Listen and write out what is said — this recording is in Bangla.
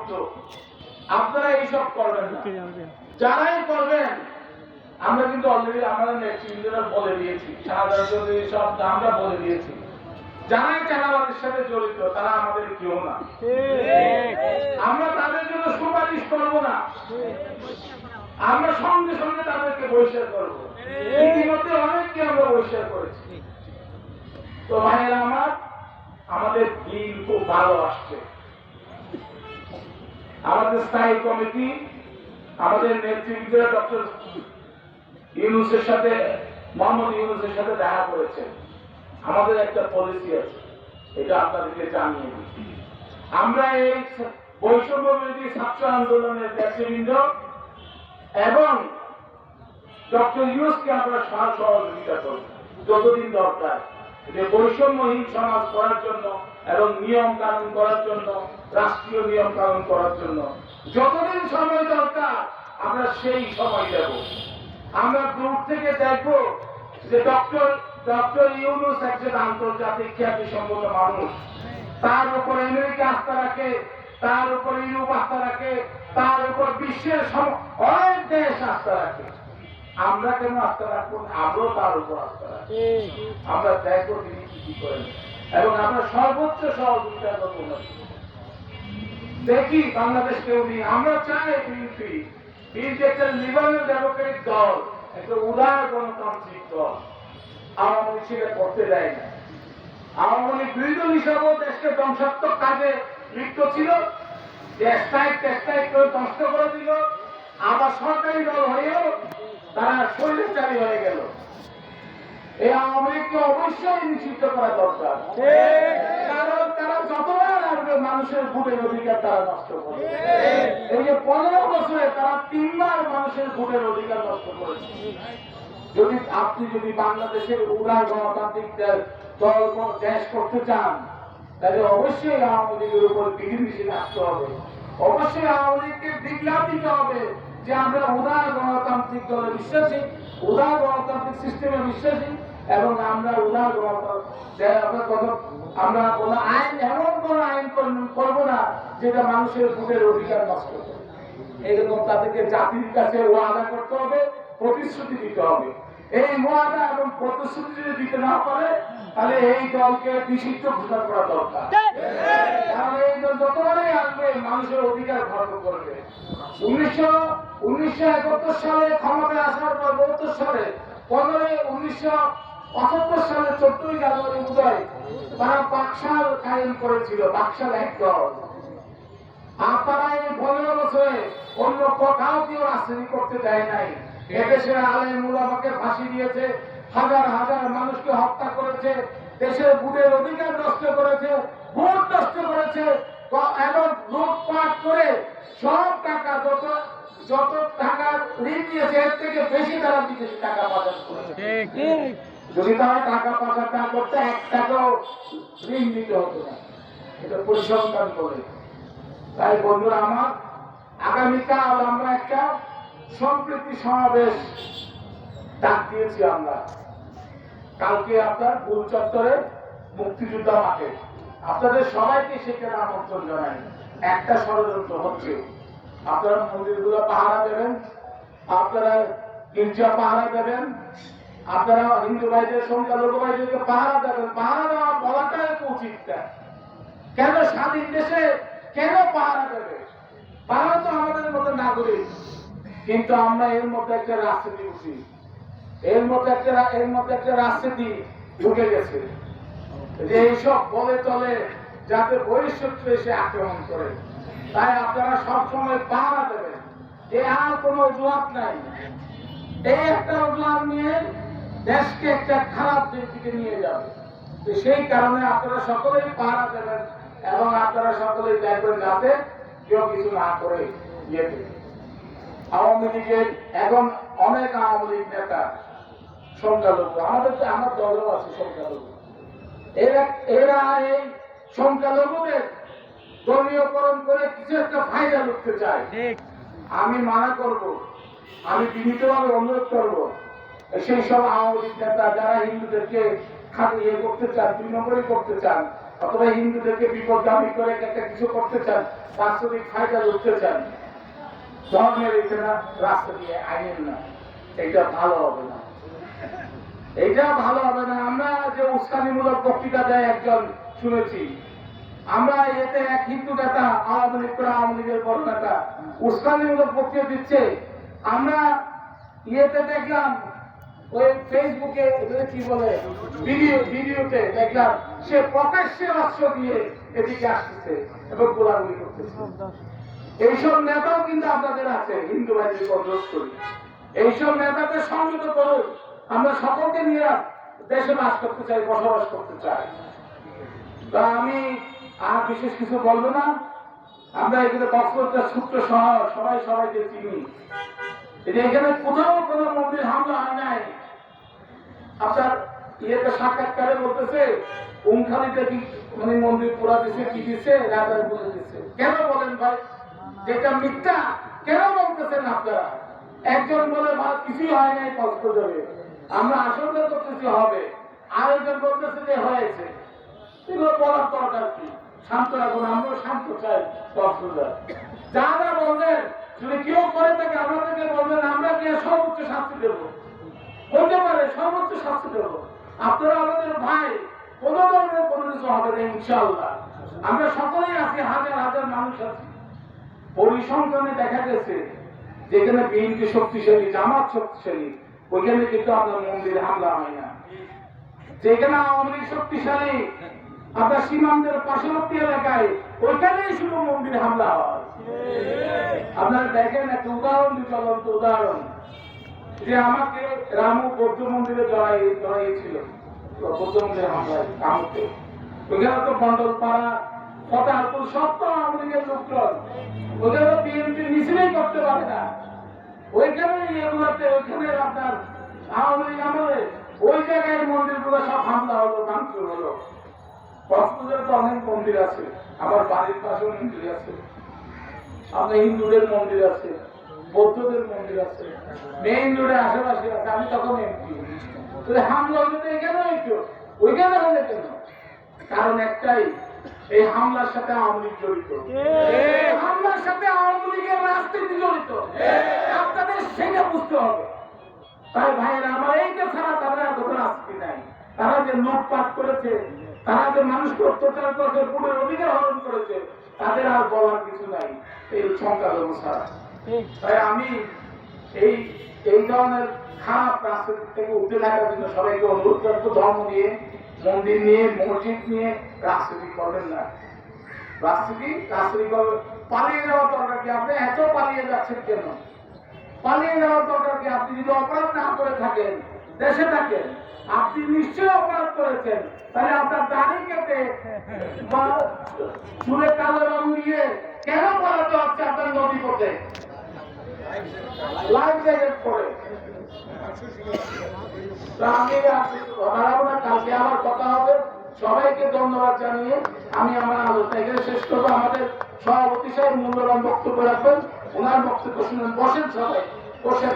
করতো আপনারা এইসব করবেন না। যারাই করবেন আমরা কিন্তু অলরেডি আমরা নেতৃত্বরা বলে দিয়েছি সব আমরা বলে দিয়েছি। যারাই চাঁদাবাদের সাথে জড়িত তারা আমাদের কেউ না। আমরা তাদের জন্য সুপারিশ করব না। আমরা সঙ্গে সঙ্গে তাদেরকে বহিষ্কার করব। ইতিমধ্যে অনেককে আমরা বহিষ্কার করেছি। তো ভাইয়েরা আমার আমাদের দিন খুব ভালো আসছে। আমাদের স্থায়ী কমিটি, আমাদের নেতৃত্ব ডক্টর ইউনুসের সাথে, মোহাম্মদ ইউনুসের সাথে দেখা করেছে আমাদের একটা পলিসি আছে, এটা আপনাদেরকে জানিয়ে দিচ্ছি আমরা এই বৈষম্য ছাত্র আন্দোলনের নেতৃবৃন্দ এবং ডক্টর ইউনুসকে আমরা সহযোগিতা করব। যতদিন দরকার। যে বৈষম্যহীন সমাজ করার জন্য এবং নিয়ম কানুন করার জন্য রাষ্ট্রীয় নিয়ম কানুন করার জন্য। যতদিন সময় দরকার আমরা সেই সময় দেব আমরা দূর থেকে দেখব যে ডক্টর ডক্টর ইউনুস একজন আন্তর্জাতিক খ্যাতি সম্পন্ন মানুষ। তার উপর আমেরিকা আস্থা রাখে তার উপর ইউরোপ আস্থা রাখে তার উপর বিশ্বের অনেক দেশ আস্থা রাখে। আমরা কেন আস্থা রাখব আমরাও তার উপর আস্থা রাখি আমরা দেখব তিনি কি করেন। এবং আমরা সর্বোচ্চ সহযোগিতা ওনাকে। দেখি বাংলাদেশকে উনি আমরা চাই বিএনপি বিএনপি একটা লিবারেল ডেমোক্রেটিক দল, একটা উদার গণতান্ত্রিক দল। আওয়ামী লীগ সেটা করতে দেয় না। আওয়ামী লীগ বিরোধী হিসাবেও দেশকে ধ্বংসাত্মক কাজে লিপ্ত ছিল। টেস্টাইট টেস্টাইট করে নষ্ট করে দিল। আবার সরকারি দল হয়েও তারা শৈলচারী হয়ে গেল। এই আওয়ামী লীগকে অবশ্যই নিষিদ্ধ করা দরকার। কারণ তারা যতবার আসবে মানুষের ভোটের অধিকার তারা নষ্ট এই যে পনেরো বছরে তারা তিনবার মানুষের ভোটের অধিকার নষ্ট করেছে। যদি আপনি যদি বাংলাদেশের উদার গণতান্ত্রিক দল- দেশ করতে চান তাহলে অবশ্যই আওয়ামী লীগের উপর বিধিনিষেধ আসতে হবে। অবশ্যই আওয়ামী লীগকে দিগলাপ দিতে হবে যে আমরা উদার গণতান্ত্রিক দলে বিশ্বাসী উদার গণতান্ত্রিক সিস্টেমে বিশ্বাসী। এবং আমরা গণতান্ত্রিক আমরা কোনো আইন, এমন কোন আইন করব- না যেটা মানুষের ভোটের অধিকার নষ্ট করে। এরকম তাদেরকে জাতির কাছে ওয়াদা করতে হবে, প্রতিশ্রুতি দিতে হবে। এই ওয়াদা এবং প্রতিশ্রুতি যদি দিতে না পারে, তাহলে এই দলকে নিষিদ্ধ ঘোষণা করা দরকার। এই দল যতবারই আসবে, মানুষের অধিকার ভঙ্গ করবে। উনিশশো উনিশশো একাত্তর সালে ক্ষমতায় আসার পর বহত্তর সালে, পনেরোই, উনিশশো পঁচাত্তর সালে চোদ্দই জানুয়ারি উদয় তারা বাকশাল কায়েম করেছিল, বাকশাল এক দল। আপনারা এই পনেরো বছরে অন্য কোথাও কেউ রাজনীতি করতে দেয় নাই। এদেশের আলেম মুলামাকে ফাঁসি দিয়েছে, হাজার হাজার মানুষকে হত্যা করেছে, দেশের ভোটের অধিকার নষ্ট করেছে, ভোট নষ্ট করেছে। এবং লুটপাট করে সব টাকা, যত যত টাকা ঋণ নিয়েছে, এর থেকে বেশি তারা বিদেশি টাকা পাচার করেছে। যদি তারা টাকা পাচার না করতে এক টাকাও ঋণ নিতে হতো না। এটা পরিসংখ্যান করে। তাই বন্ধুরা আমার, আগামীকাল আমরা একটা সম্প্রীতি সমাবেশ ডাক দিয়েছি আমরা। কালকে আপনার গোল চত্বরে মুক্তিযোদ্ধা মাঠে। আপনাদের সবাইকে সেখানে আমন্ত্রণ জানাই। একটা ষড়যন্ত্র হচ্ছে। আপনারা মন্দিরগুলো পাহারা দেবেন, আপনারা গির্জা পাহারা দেবেন আপনারা হিন্দু ভাইদের সংখ্যালঘু ভাইদেরকে পাহারা দেবেন। পাহারা দেওয়া বলাটাই তো উচিত। কেন স্বাধীন দেশে কেন পাহারা দেবে? পাহারা তো আমাদের মতো নাগরিক। কিন্তু আমরা এর মধ্যে একটা রাজনীতি বুঝি। এর মধ্যে একটা এর মধ্যে একটা রাজনীতি ঢুকে গেছে। যে এইসব বলে তলে যাতে বহিঃশত্রু এসে আক্রমণ করে। তাই আপনারা সবসময় পাহারা দেবেন। এ আর কোনো অজুহাত নাই। এই একটা অজুহাত নিয়ে দেশকে একটা খারাপ দিক দিকে নিয়ে যাবে। তো সেই কারণে আপনারা সকলেই পাহারা দেবেন এবং আপনারা সকলেই দেখবেন যাতে কেউ কিছু না করে ইয়েতে আওয়ামী লীগের এখন অনেক আওয়ামী লীগ নেতা সংখ্যালঘু আমাদের তো আমার দলও আছে সংখ্যালঘু। এরা এরা এই সংখ্যালঘুদের দলীয়করণ করে কিছু একটা ফায়দা লুটতে চায়। আমি মানা করব আমি বিনীতভাবে অনুরোধ করব সেই সব আওয়ামী নেতা যারা হিন্দুদেরকে খালি ইয়ে করতে চান নম্বরই করতে চান, অথবা হিন্দুদেরকে বিপদগামী করে একটা কিছু করতে চান রাষ্ট্রবিক ফায়দা লুটতে চান, ধর্মের এখানে রাস্তা দিয়ে আইনেন না। এটা ভালো হবে না। এটা ভালো হবে না। আমরা যে উস্কানিমূলক বক্তৃতা দেয় একজন শুনেছি, আমরা এতে এক হিন্দু নেতা, আওয়ামী লীগ করে আওয়ামী লীগের বড় নেতা, উস্কানিমূলক বক্তৃতা দিচ্ছে। আমরা ইয়েতে দেখলাম ওই ফেসবুকে কি বলে? ভিডিও, ভিডিওতে দেখলাম সে প্রকাশ্যে অস্ত্র দিয়ে এদিকে আসতেছে এবং গোলাগুলি করতেছে। এইসব নেতাও কিন্তু আপনাদের আছে, হিন্দু অনুরোধ করি এইসব নেতাদের সংযত করুন। আমরা সকলকে নিয়ে দেশে বাস করতে চাই, বসবাস করতে চাই। তা আমি আর বিশেষ কিছু বলব না। আমরা এখানে কক্সবাজার ছোট্ট শহর সবাই সবাইকে চিনি। যে এখানে কোথাও কোনো মন্দির হামলা হয় নাই। আপনার ইয়েতে সাক্ষাৎকারে বলতেছে, উমখালিতে কি মানে মন্দির পুরা দিছে, কি দিছে রাজার বলে দিছে। কেন বলেন ভাই? যেটা মিথ্যা, কেন বলতেছেন আপনারা? একজন বলে ভাই, কিছুই হয় নাই, কষ্ট কক্সবাজারে আমরা আসলে করতেছি, হবে। আরেকজন বলতেছে যে হয়েছে। এগুলো বলার দরকার কি? শান্ত রাখুন, আমরাও শান্ত চাই কক্সবাজার যা যা বলবেন যদি কেউ করে থাকে আমাদেরকে বলবেন, আমরা কি সর্বোচ্চ শাস্তি দেবো। হতে পারে, সর্বোচ্চ শাস্তি দেবো। আপনারা আমাদের ভাই, কোন ধরনের কোনো কিছু হবে না ইনশাল্লাহ আমরা সকলেই আছি, হাজার হাজার মানুষ আছি। পরিসংখ্যানে দেখা গেছে, যেখানে বিএনপি শক্তিশালী, জামাত শক্তিশালী, ওইখানে কিন্তু আপনার মন্দিরে হামলা হয় না। যেখানে আওয়ামী লীগ শক্তিশালী আপনার সীমান্তের পার্শ্ববর্তী এলাকায়, ওইখানেই শুধু মন্দিরে হামলা হয়। আপনারা দেখেন একটা উদাহরণ চলন্ত উদাহরণ। যে আমাকে রামু বৌদ্ধ মন্দিরে জড়াই, জড়াইয়েছিল, বৌদ্ধ মন্দিরে ওইখানে তো মন্ডল পাড়া আওয়ামী লোকজন। ওইখানে বিএনপি মিছিলই করতে পারে না। ওইখানে এগুলোতে, ওইখানে আপনার আওয়ামী লীগ আমলে, ওই জায়গায় মন্দিরগুলো সব হামলা হলো, ভাঙচুর হলো। কক্সবাজারে তো অনেক মন্দির আছে। আমার বাড়ির পাশেও মন্দির আছে। আপনার হিন্দুদের মন্দির আছে, বৌদ্ধদের মন্দির আছে। মেইন রোডে আশেপাশে আছে, আমি তখন এমপি। তাহলে হামলা হলে তো এখানে হইতো ওইখানে হলে কেন? কারণ একটাই, এই হামলার সাথে আওয়ামী লীগ জড়িত। হামলার সাথে আওয়ামী লীগের রাজনীতি জড়িত। আপনাদের সেটা বুঝতে হবে। তাই ভাইয়েরা, আমার এইটা ছাড়া তাদের আর কোনো রাজনীতি নাই। তারা যে লুটপাট করেছে তারা যে মানুষকে অত্যাচার করেছে পুরো অধিকার হরণ করেছে। তাদের আর বলার কিছু নাই। এই সংখ্যালঘু ছাড়া তাই আমি এই এই ধরনের খারাপ রাজনীতি থেকে উঠে থাকার জন্য সবাইকে অনুরোধ করব ধর্ম নিয়ে মন্দির নিয়ে মসজিদ নিয়ে রাজনীতি করবেন না। রাজনীতি রাজনীতি করবে পালিয়ে যাওয়ার দরকার কি আপনি? এত পালিয়ে যাচ্ছেন কেন? পালিয়ে যাওয়ার দরকার কি? আপনি যদি অপরাধ না করে থাকেন দেশে থাকেন। আপনি নিশ্চয়ই অপরাধ করেছেন। তাহলে আপনার দাড়ি কেটে চুলে কালো রং দিয়ে কেন পালাতে হচ্ছে আপনার নদী পথে কালকে আমার কথা হবে। সবাইকে ধন্যবাদ জানিয়ে আমি আমার আলোচনা এখানে শেষ করব। আমাদের সভাপতি সাহেব মূল্যবান বক্তব্য রাখবেন। ওনার বক্তব্য শুনেন। বসেন সবাই। বসেন।